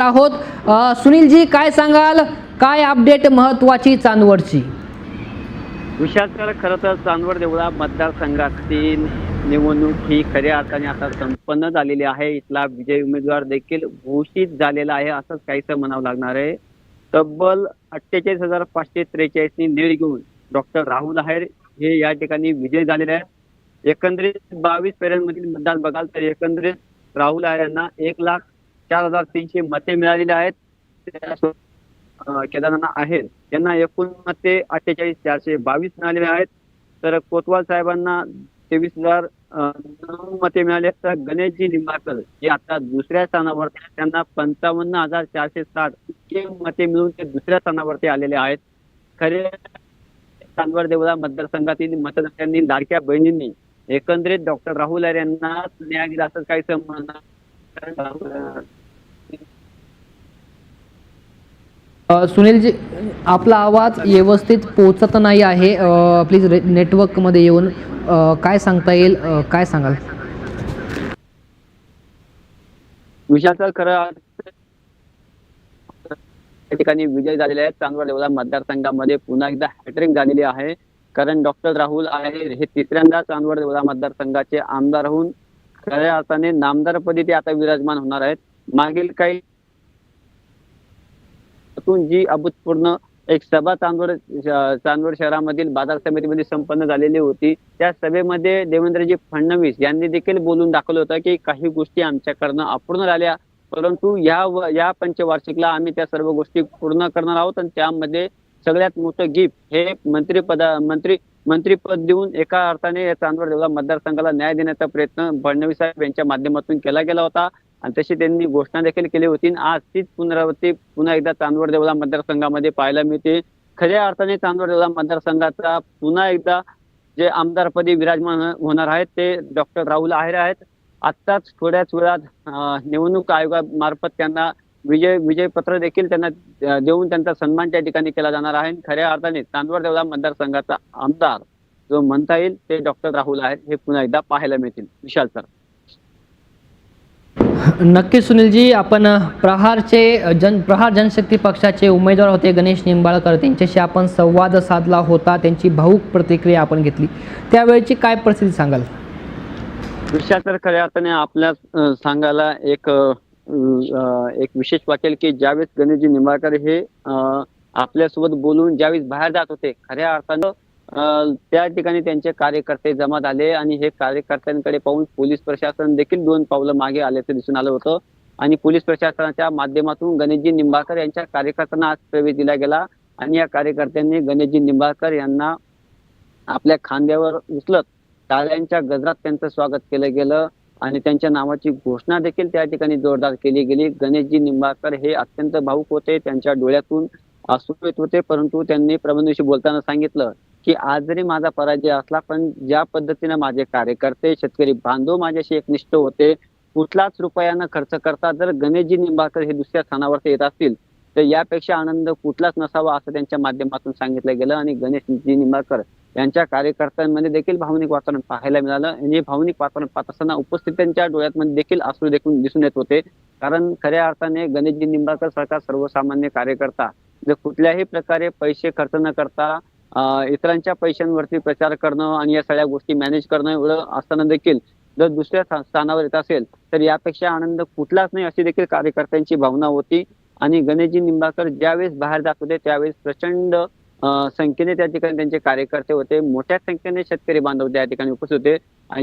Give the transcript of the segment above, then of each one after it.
आहोत. सुनीलजी काय सांगाल? काय अपडेट महत्वाची चांदवडची? विशाल सर खरं तर चांदवड देवळा मतदारसंघातली निवडणूक ही खऱ्या अर्थाने आता संपन्न झालेली आहे. इथला विजय उमेदवार देखील घोषित झालेला आहे असंच काहीसं म्हणावं लागणार आहे. तब्बल अठ्ठेचाळीस हजार पाचशे त्रेचाळीसनी लीड घेऊन डॉक्टर राहुल आहेर हे या ठिकाणी विजय झालेले आहेत. एकंदरीत बावीस फेऱ्यांमधील मतदान बघाल तर एकंदरीत राहुल आहेर यांना एक लाख चार हजार तीनशे मते मिळालेली आहेत. त्यासोबत केदारनाथ एकूण मते अठ्ठेचाळीस चारशे बावीस मिळालेले आहेत. तर कोतवाल साहेबांना तेवीस हजार नऊ मते मिळाले तर गणेशजी निंबाळकर हे आता दुसऱ्या स्थानावरती त्यांना पंचावन्न हजार चारशे साठ इतके मते मिळून ते दुसऱ्या स्थानावरती आलेले आहेत. खरे चांदवड देवळा मतदारसंघातील मतदारांनी लाडक्या बहिणींनी एकंदरीत डॉक्टर राहुल यांना न्याय दिला असं काही म्हणणं सुनीलजी आपला आवाज व्यवस्थित पोचत नाही आहे. प्लीज रे नेटवर्कमध्ये येऊन काय सांगता येईल? काय सांगाल? विशालचं खरं या ठिकाणी विजय झालेले आहेत. चांदवड देवला मतदारसंघामध्ये पुन्हा एकदा हॅट्रिक झालेली आहे. कारण डॉक्टर राहुल आहे. हे तिसऱ्यांदा चांदवड देवळा मतदारसंघाचे आमदार होऊन खऱ्या अर्थाने नामदारपदी ते आता विराजमान होणार आहेत. मागील काही यातून जी अभूतपूर्ण एक सभा चांदवड चांदवड शहरामधील बाजार समितीमध्ये संपन्न झालेली होती त्या सभेमध्ये देवेंद्रजी फडणवीस यांनी देखील बोलून दाखवलं होतं की काही गोष्टी आमच्याकडनं अपूर्ण राहिल्या परंतु या या पंचवार्षिकला आम्ही त्या सर्व गोष्टी पूर्ण करणार आहोत आणि त्यामध्ये सगळ्यात मोठं गिफ्ट हे मंत्रिपदा मंत्री मंत्रीपद देऊन एका अर्थाने या चांदवड देवळा मतदारसंघाला न्याय देण्याचा प्रयत्न फडणवीस साहेब यांच्या माध्यमातून केला गेला होता. आणि तशी त्यांनी घोषणा देखील केली होती. आणि आज तीच पुनरावृत्ती पुन्हा एकदा चांदवड देवळा मतदारसंघामध्ये पाहायला मिळते. खऱ्या अर्थाने चांदवड देवळा मतदारसंघाचा पुन्हा एकदा जे आमदारपदी विराजमान होणार आहेत ते डॉक्टर राहुल आहेर आहेत. आत्ताच थोड्याच वेळात निवडणूक आयोगामार्फत त्यांना विजय विजय पत्र देखील त्यांना देऊन त्यांचा सन्मान त्या ठिकाणी केला जाणार आहे. खऱ्या अर्थाने चांदवड देवळा मतदारसंघाचा आमदार जो म्हणता येईल ते डॉक्टर राहुल आहेत हे पुन्हा एकदा पाहायला मिळतील. विशाल सर. नक्की सुनीलजी आपण प्रहारचे जन प्रहार जनशक्ती पक्षाचे उमेदवार होते गणेश निंबाळकर. त्यांच्याशी आपण संवाद साधला होता त्यांची भाऊक प्रतिक्रिया आपण घेतली. त्यावेळेची काय परिस्थिती सांगाल? विषया तर खऱ्या अर्थाने आपल्या सांगायला एक एक विशेष वाटेल की ज्यावेळेस गणेशजी निंबाळकर हे आपल्यासोबत बोलून ज्यावेळेस बाहेर जात होते खऱ्या अर्थानं त्या ठिकाणी त्यांचे कार्यकर्ते जमा झाले आणि हे कार्यकर्त्यांकडे पाहून पोलीस प्रशासन देखील दोन पावलं मागे आल्याचं दिसून आलं होतं. आणि पोलीस प्रशासनाच्या माध्यमातून गणेशजी निंबाळकर यांच्या कार्यकर्त्यांना आज प्रवेश दिला गेला आणि या कार्यकर्त्यांनी गणेशजी निंबाळकर यांना आपल्या खांद्यावर उचलत टाळ्यांच्या गजरात त्यांचं स्वागत केलं गेलं आणि त्यांच्या नावाची घोषणा देखील त्या ठिकाणी जोरदार केली गेली. गणेशजी निंबाळकर हे अत्यंत भाऊक होते त्यांच्या डोळ्यातून अश्रू येत होते परंतु त्यांनी प्रबंधविषयी बोलताना सांगितलं की आज जरी माझा पराजय असला पण ज्या पद्धतीने माझे कार्यकर्ते शेतकरी बांधव माझ्याशी एकनिष्ठ होते कुठलाच रुपयानं खर्च करता जर गणेशजी निंबाळकर हे दुसऱ्या स्थानावरती येत असतील तर यापेक्षा आनंद कुठलाच नसावा असं त्यांच्या माध्यमातून सांगितलं गेलं आणि गणेशजी निंबाळकर यांच्या कार्यकर्त्यांमध्ये देखील भावनिक वातावरण पाहायला मिळालं. आणि हे भावनिक वातावरण पाहत असताना उपस्थितांच्या डोळ्यात देखील असू देखील दिसून येत होते. कारण खऱ्या अर्थाने गणेशजी निंबाळकर सारखा सर्वसामान्य कार्यकर्ता. जर कुठल्याही प्रकारे पैसे खर्च न करता इतरांच्या पैशांवरती प्रचार करणं आणि या सगळ्या गोष्टी मॅनेज करणं एवढं असताना देखील जर दुसऱ्या स्थानावर येत असेल तर यापेक्षा आनंद कुठलाच नाही अशी देखील कार्यकर्त्यांची भावना होती. आणि गणेशजी निंबाळकर ज्यावेळेस बाहेर जात होते त्यावेळेस प्रचंड संख्येने त्या ठिकाणी त्यांचे कार्यकर्ते होते. मोठ्या संख्येने शेतकरी बांधव त्या ठिकाणी उपस्थित होते.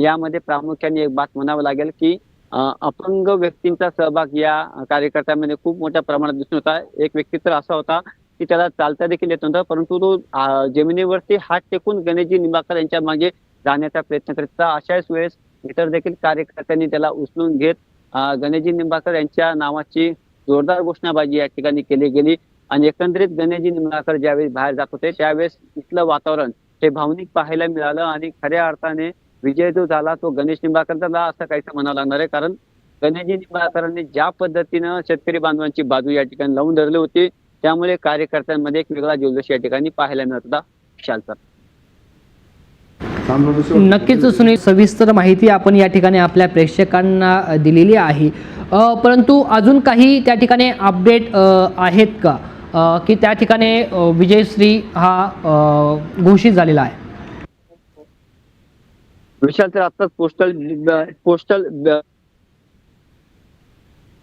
यामध्ये प्रामुख्याने एक बात म्हणावं लागेल की अपंग व्यक्तींचा सहभाग या कार्यकर्त्यांमध्ये खूप मोठ्या प्रमाणात दिसून होता. एक व्यक्ती तर असा होता की त्याला चालता देखील येत नव्हतं. परंतु तो जमिनीवरती हात टेकून गणेशजी निंबाळकर यांच्या मागे जाण्याचा प्रयत्न करीत होता. अशाच वेळेस इतर देखील कार्यकर्त्यांनी त्याला उचलून घेत गणेशजी निंबाळकर यांच्या नावाची जोरदार घोषणाबाजी या ठिकाणी केली गेली. आणि एकंदरीत गणेशजी निंबाळकर ज्यावेळेस बाहेर जात होते त्यावेळेस इथलं वातावरण हे भावनिक पाहायला मिळालं आणि खऱ्या अर्थाने विजय जो झाला तो गणेश निंबाळकर झाला असं काहीसं म्हणावं लागणार आहे. कारण गणेशजी निंबाळकरांनी ज्या पद्धतीनं शेतकरी बांधवांची बाजू या ठिकाणी लावून धरली होती त्यामुळे कार्यकर्त्यांमध्ये एक वेगळा जल्लोष या ठिकाणी पाहायला मिळत होता विशाल सर. सामना तर शेवटी- नक्कीच सुनील सविस्तर माहिती आपण या ठिकाणी आपल्या प्रेक्षकांना दिलेली आहे. परंतु अजून काही त्या ठिकाणी अपडेट आहेत का? की त्या ठिकाणी विजयश्री हा घोषित झालेला आहे? विशाल तर आत्ताच पोस्टल पोस्टल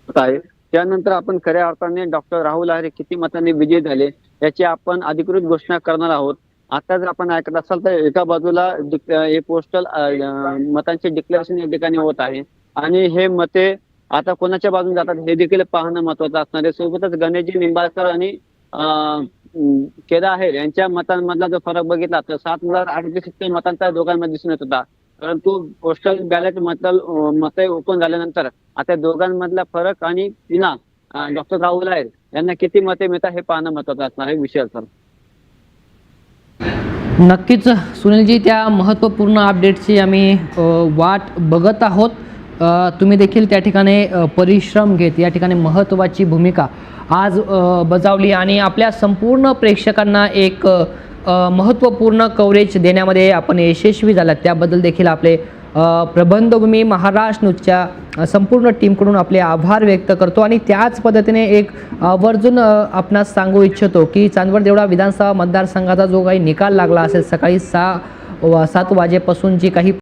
आहे त्यानंतर आपण खऱ्या अर्थाने डॉक्टर राहुल आहरे किती मतांनी विजयी झाले याची आपण अधिकृत घोषणा करणार आहोत. आता जर आपण ऐकत असाल तर एका बाजूला हे पोस्टल मतांचे डिक्लेरेशन या ठिकाणी होत आहे. आणि हे मते आता कोणाच्या बाजूने जातात हे देखील पाहणं महत्वाचं असणार आहे. सोबतच गणेशजी निंबाळकर आणि केदा आहे केदार आहेर यांच्या मतांमधला जो फरक बघितला तर सात हजार आठशे सित्तेर मतांचा दोघांमध्ये दिसून येत होता. परंतु पोस्टल बॅलेट मत मत ओपन झाल्यानंतर आता दोघांमधला फरक आणि पुन्हा डॉक्टर राहुल आहे यांना किती मते मिळतात हे पाहणं महत्वाचं असणार आहे विषय सर नक्कीच सुनीलजी त्या महत्त्वपूर्ण अपडेटची आम्ही वाट बघत आहोत. तुम्ही देखील त्या ठिकाणी परिश्रम घेत या ठिकाणी महत्त्वाची भूमिका आज बजावली. आणि आपल्या संपूर्ण प्रेक्षकांना एक महत्त्वपूर्ण कव्हरेज देण्यामध्ये आपण यशस्वी झालात. त्याबद्दल देखील आपले प्रबंधभूमी महाराष्ट्र न्यूजच्या संपूर्ण टीमकडून आपले आभार व्यक्त करतो. आणि त्याच पद्धतीने एक आवर्जून आपणास सांगू इच्छितो की चांदवड देवळा विधानसभा मतदारसंघाचा जो काही निकाल लागला असेल सकाळी सहा वा सात वाजेपासून जी काही